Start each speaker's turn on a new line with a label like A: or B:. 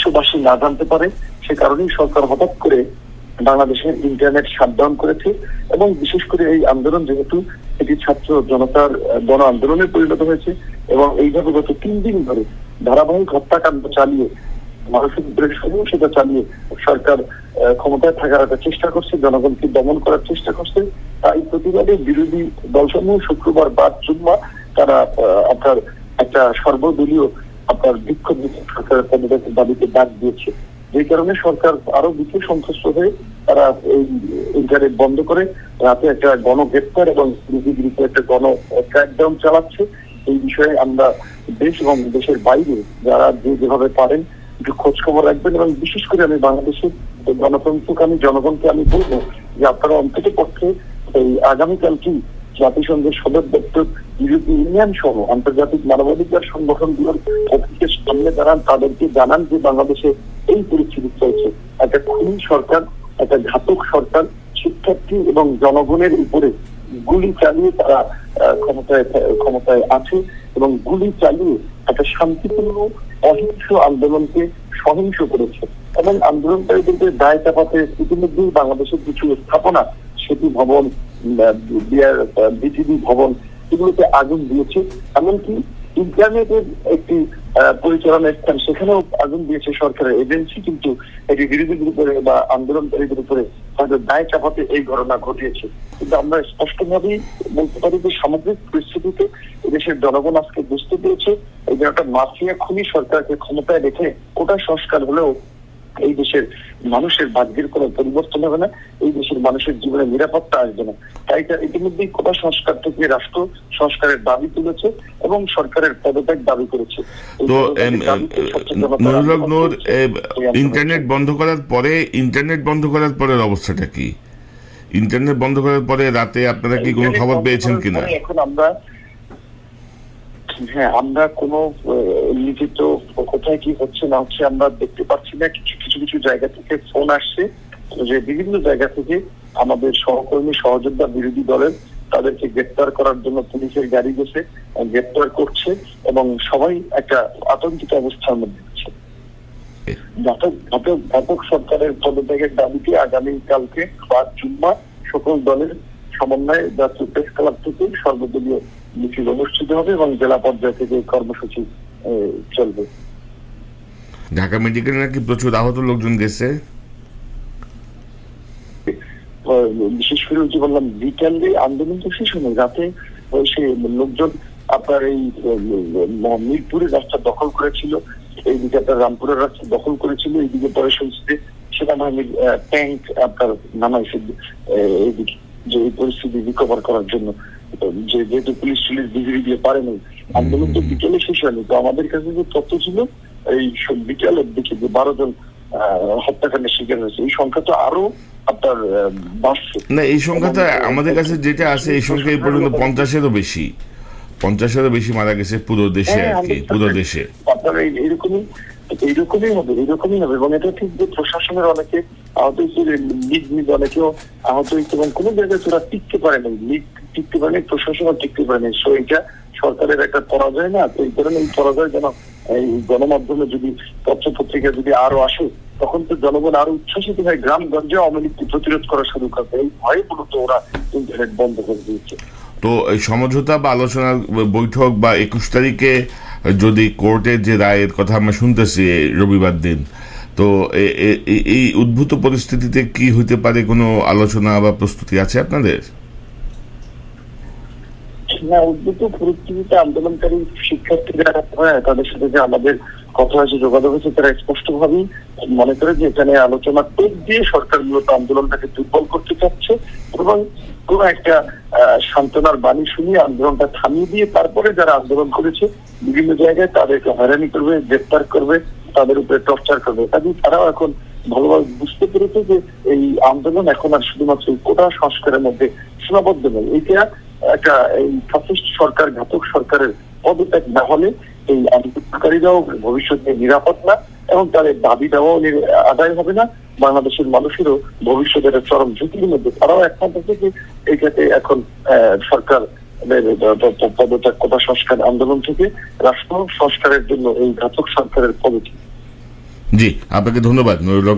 A: বিশ্ববাসী না জানতে পারে, সে কারণেই সরকার হঠাৎ করে বাংলাদেশের ইন্টারনেট শাটডাউন করেছে এবং বিশেষ করে এই আন্দোলন যেহেতু এটি ছাত্র জনতার গণ আন্দোলনে পরিণত হয়েছে এবং এইভাবে গত তিন দিন ধরে ধারাবাহিক হত্যাকাণ্ড চালিয়ে মানুষের উপরে সহিংসতা চালিয়ে সরকার ক্ষমতায় থাকার একটা চেষ্টা করছে, জনগণকে দমন করার চেষ্টা করছে। তাই প্রতিবাদে বিরোধী দলসমূহ শুক্রবার বাদ জুম্মা তারা আপনার একটা সর্বদলীয় আপনার বিক্ষোভ সরকারের পদত্যাগের দাবিতে ডাক দিয়েছে। যে কারণে সরকার আরও বেশি সন্তুষ্ট হয়ে তারা এই ইন্টারনেট বন্ধ করে রাতে একটা গণগ্রেপ্তার এবং বিরোধী বিরুদ্ধে একটা গণ ক্র্যাকডাউন চালাচ্ছে। এই বিষয়ে আমরা দেশ এবং দেশের বাইরে যারা যে যেভাবে পারেন একটু খোঁজ খবর রাখবেন এবং বিশেষ করে আমি বাংলাদেশের গণতন্ত্রকে আমি, জনগণকে আমি বলব যে আপনারা অন্তত পক্ষে এই আগামীকালকেই জাতিসংঘের সদর দপ্তর ইউরোপীয় ইউনিয়ন সহ আন্তর্জাতিক মানবাধিকার সংগঠনগুলোর অফিসের সামনে দাঁড়ান, তাদেরকে জানান যে বাংলাদেশে এই পরিস্থিতি চলছে। একটা খুনি সরকার, একটা ঘাতক সরকার, শিক্ষার্থী এবং জনগণের উপরে গুলি চালিয়ে তারা ক্ষমতায় ক্ষমতায় আছে এবং গুলি চালিয়ে একটা শান্তিপূর্ণ অহিংস আন্দোলনকে সহিংস করেছে। এবং আন্দোলনকারীদের দায় চাপাতে ইতিমধ্যেই বাংলাদেশের কিছু স্থাপনা সেতু ভবন বিটিভি ভবন, এগুলোতে আগুন দিয়েছে। এমনকি ইন্টারনেটের একটি পরিচালনা স্থান, সেখানেও আগুন দিয়েছে সরকারের এজেন্সি, কিন্তু এটি বিরোধীদের উপরে বা আন্দোলনকারীদের উপরে হয়তো দায় চাপাতে এই ঘটনা ঘটিয়েছে। কিন্তু আমরা স্পষ্টভাবেই বলতে পারি যে সামগ্রিক পরিস্থিতিতে দেশের জনগণ আজকে বুঝতে পেরেছে, এই যে একটা মাফিয়া খুনি সরকারকে ক্ষমতায় রেখে কোটা সংস্কার হলেও এই দেশের মানুষের ভাগ্যের কোনো পরিবর্তন হবে না এই দেশের মানুষের জীবনে নিরাপত্তা আসবে না। তাই তার ইতিমধ্যেই কোটা সংস্কার থেকে রাষ্ট্র সংস্কারের দাবি তুলেছে এবং সরকারের পদত্যাগ দাবি করেছে।
B: তো নুরুল নূর ইন্টারনেট বন্ধ করার পরে ইন্টারনেট বন্ধ করার পরের অবস্থাটা কি? ইন্টারনেট বন্ধ করার পরে রাতে আপনারা কি কোনো খবর পেয়েছেন কিনা?
A: এখন আমরা হ্যাঁ আমরা কোনো লিখিত কোথায় কি হচ্ছে না হচ্ছে আমরা দেখতে পাচ্ছি না। কিছু কিছু কিছু জায়গা থেকে ফোন আসছে। যে বিভিন্ন জায়গা থেকে আমাদের সহকর্মী, সহযোদ্ধা, বিরোধী দলের তাদেরকে গ্রেপ্তার করার জন্য পুলিশের গাড়ি গেছে গ্রেপ্তার করছে এবং সবাই একটা আতঙ্কিত অবস্থার মধ্যে আছে। ঘাতক সরকারের পদত্যাগের দাবিতে আগামী কালকে বা জুম্মা সকল দলের সমন্বয়ে জাতীয় প্রেস ক্লাব থেকে সর্বদলীয় মিছিল অনুষ্ঠিত হবে এবং জেলা পর্যায় থেকে কর্মসূচি চলবে।
B: ঢাকা মেডিকেলে নাকি প্রচুর আহত লোকজন গেছে?
A: বিশেষ করে যে বললাম বিকেলে আন্দোলন তো শেষ রাতে সে লোকজন আপনার এই মিরপুরের রাস্তা দখল করেছিল এইদিকে আপনার রামপুরের রাস্তা দখল করেছিল এইদিকে পরে শুনছি যে সেনাবাহিনীর ট্যাঙ্ক আপনার নামাইছে এইদিকে যে এই পরিস্থিতি রিকভার করার জন্য। যে যেহেতু পুলিশ টুলিশ বিজিবি দিয়ে পারেনি আন্দোলন তো বিকেলে শেষ হয়নি। তো আমাদের কাছে যে তথ্য ছিল এই বিকেলের দিকে যে বারো জন হত্যাকাণ্ডের শিকার হয়েছে এই সংখ্যা তো আরও আপনার বাড়ছে।
B: না এই সংখ্যাটা আমাদের কাছে যেটা আছে এই সংখ্যা এই পর্যন্ত পঞ্চাশেরও বেশি। পঞ্চাশেরও বেশি মারা গেছে পুরো দেশে আর কি পুরো দেশে।
A: আপনার এইরকমই এইরকমই হবে এইরকমই হবে এবং এটা ঠিক যে প্রশাসনের অনেকে আহত হয়েছে লিগ মিগ অনেকেও আহত হয়েছে এবং কোনো জায়গায় তোরা টিকতে পারে নাই। লিগ টিকতে পারে নাই প্রশাসনও টিকতে পারে নাই সো এটা সরকারের একটা পরাজয় না, তো এই এই পরাজয় যেন এই গণমাধ্যমে যদি পত্র পত্রিকা যদি আরও আসে, তখন তো জনগণ আরও উচ্ছ্বাসিত হয়। গ্রামগঞ্জে লীগকে প্রতিরোধ করা শুরু করবে এই ভয়ে মূলত ওরা ইন্টারনেট বন্ধ করে দিয়েছে।
B: তো এই সমঝোতা বা আলোচনার বৈঠক বা একুশ তারিখে যদি কোর্টের যে রায়ের কথা আমরা শুনতেছি রবিবার দিন, তো এই উদ্ভূত পরিস্থিতিতে কি হইতে পারে কোনো আলোচনা বা প্রস্তুতি আছে আপনাদের?
A: আন্দোলনকারী শিক্ষার্থীরা হ্যাঁ তাদের সাথে যে আমাদের কথা হয়েছে, যোগাযোগ হয়েছে, তারা মনে করে যে এখানে আলোচনা দিয়ে সরকার মূলত আন্দোলনটাকে দুর্বল করতে চাচ্ছে এবং একটা সান্ত্বনার বাণী শুনিয়ে আন্দোলনটা থামিয়ে দিয়ে তারপরে যারা আন্দোলন করেছে বিভিন্ন জায়গায় তাদেরকে হয়রানি করবে, গ্রেপ্তার করবে, তাদের উপরে টর্চার করবে। কাজে তারাও এখন ভালোভাবে বুঝতে পেরেছে যে এই আন্দোলন এখন আর শুধুমাত্র কোটা সংস্কারের মধ্যে সীমাবদ্ধ নয়। এইটা একটা, এই ফ্যাসিস্ট সরকার, ঘাতক সরকারের পদত্যাগ না হলে এই আন্দোলনকারীরাও ভবিষ্যতে নিরাপদ না এবং তাদের দাবি দেওয়াও আদায় হবে না। বাংলাদেশের মানুষেরও ভবিষ্যতের চরম ঝুঁকির মধ্যে। তারাও একমত আছে যে এইটাতে এখন সরকার পদত্যাগ কোটা সংস্কার আন্দোলন থেকে রাষ্ট্র সংস্কারের জন্য এই ঘাতক সরকারের পদত্যাগ
B: জি, আপনাকে ধন্যবাদ, নুরুল